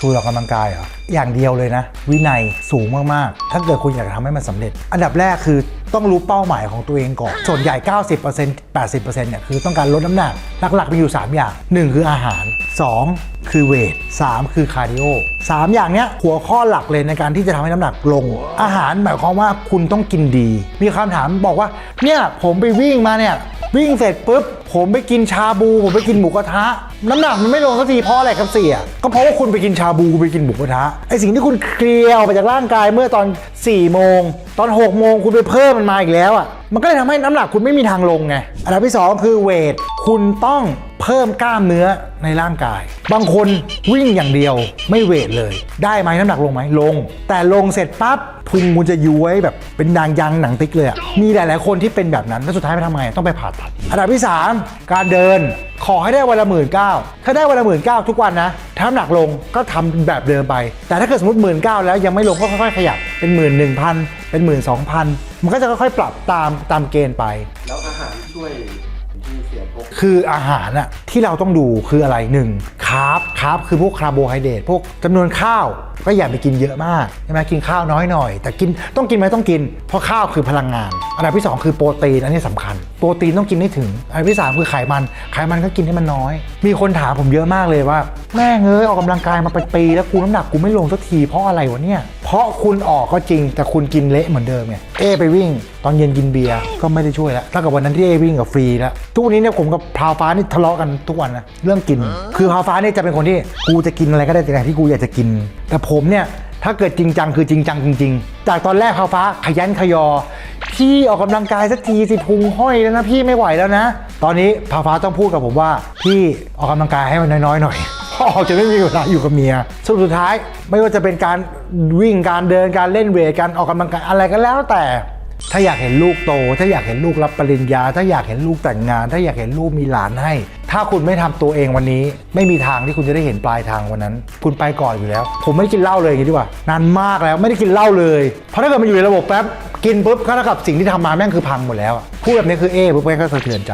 สูตรออกกำลังกายเหรออย่างเดียวเลยนะ วินัยสูงมากๆ ถ้าเกิดคุณอยากจะทำให้มันสำเร็จ อันดับแรกคือ ต้องรู้เป้าหมายของตัวเองก่อน ส่วนใหญ่ 90% 80%เนี่ยคือต้องการลดน้ำหนัก หลักๆมีอยู่ 3 อย่าง 1 คืออาหาร 2 คือเวท 3 คือคาร์ดิโอสามอย่างเนี้ยหัวข้อหลักเลยในการที่จะทำให้น้ำหนักลง อาหารหมายความว่าคุณต้องกินดี มีคำถามบอกว่า เนี่ยผมไปวิ่งมาเนี่ยวิ่งเสร็จปุ๊บผมไปกินชาบู ผมไปกินหมูกระทะ น้ำหนักมันไม่ลงสักทีเพราะอะไรครับเสี่ยก็เพราะว่าคุณไปกินชาบูไปกินหมูกระทะไอสิ่งที่คุณเคลียร์ออกไปจากร่างกายเมื่อตอน4 โมง ตอน 6 โมงคุณไปเพิ่มมันมาอีกแล้วอะ มันก็เลยทำให้น้ำหนักคุณไม่มีทางลงไง อันดับที่ 2 คือเวท คุณต้องเพิ่มกล้ามเนื้อในร่างกาย บางคนวิ่งอย่างเดียวไม่เวทเลย ได้ไหมน้ำหนักลงไหมลง แต่ลงเสร็จปั๊บพุงคุณจะย้วยแบบเป็นยางยางหนังติ๊กเลยอะมีหลาย ๆ คนที่เป็นแบบนั้นแล้วสุดท้ายไปทำไงต้องไปผ่าตัด อันดับที่ 3 การเดิน ขอให้ได้วันละหมื่นเก้าถ้าได้วันละหมื่นเก้าทุกวันนะถ้าน้ำหนักลงก็ทำแบบเดิมไป แต่ถ้าเกิดสมมติหมื่นเก้าแล้วยังไม่ลงก็ค่อยๆขยับเป็นหมื่นหนึ่งพันเป็นหมื่นสองพันมันก็จะค่อยๆปรับตามตามเกณฑ์ไป แล้วอาหารช่วยที่เสียพวกคืออาหารอะที่เราต้องดูคืออะไรหนึ่งคาร์บคาร์บคือพวกคาร์โบไฮเดรตพวกจำนวนข้าวก็อย่าไปกินเยอะมากใช่ไหมกินข้าวน้อยหน่อย แต่กินต้องกินไหมต้องกิน เพราะข้าวคือพลังงาน อันดับที่ 2 คือโปรตีนอันนี้สำคัญ โปรตีนต้องกินให้ถึง อันที่3คือไขมัน ไขมันก็กินให้มันน้อย มีคนถามผมเยอะมากเลยว่า แม่เงยออกกำลังกายมาเป็นปีแล้วกูน้ำหนักกูไม่ลงสักทีเพราะอะไรวะเนี่ย เพราะคุณออกก็จริงแต่คุณกินเละเหมือนเดิมไง เอไปวิ่ง ตอนเย็นกินเบียร์ก็ไม่ได้ช่วยแล้วถ้ากับวันนั้นที่เอวิ่งกับฟรีแล้ว ทุกวันนี้เนี่ยผมกับพาวฟ้านี่ทะเลาะกันทุกวันนะเรื่องกิน คือพาวฟ้านี่จะเป็นคนที่กูจะกินอะไรก็ได้แต่ที่กูอยากจะกิน แต่ผมเนี่ยถ้าเกิดจริงจังคือจริงจังจริง ๆ จากตอนแรกพาวฟ้าขยันขยอ พี่ออกกำลังกายสักทีสิพุงห้อยแล้วนะพี่ไม่ไหวแล้วนะ ตอนนี้พาฟ้าต้องพูดกับผมว่า พี่ออกกำลังกายให้มันน้อยๆหน่อยเพราะออกจะไม่มีเวลาอยู่กับเมียสรุปสุดท้ายไม่ว่าจะเป็นการวิ่งการเดินการเล่นเวทการออกกำลังกายอะไรก็แล้วแต่ ถ้าอยากเห็นลูกโต ถ้าอยากเห็นลูกรับปริญญา ถ้าอยากเห็นลูกแต่งงาน ถ้าอยากเห็นลูกมีหลานให้ ถ้าคุณไม่ทำตัวเองวันนี้ ไม่มีทางที่คุณจะได้เห็นปลายทางวันนั้น คุณไปก่อนอยู่แล้ว ผมไม่กินเหล้าเลยอย่างนี้ดีกว่านานมากแล้วไม่ได้กินเหล้าเลยเพราะถ้าเกิดมันอยู่ในระบบแป๊บ กินปุ๊บก็เท่ากับสิ่งที่ทำมาแม่งคือพังหมดแล้วอะพูดแบบนี้คือเอปุ๊บแม่งก็สะเทือนใจ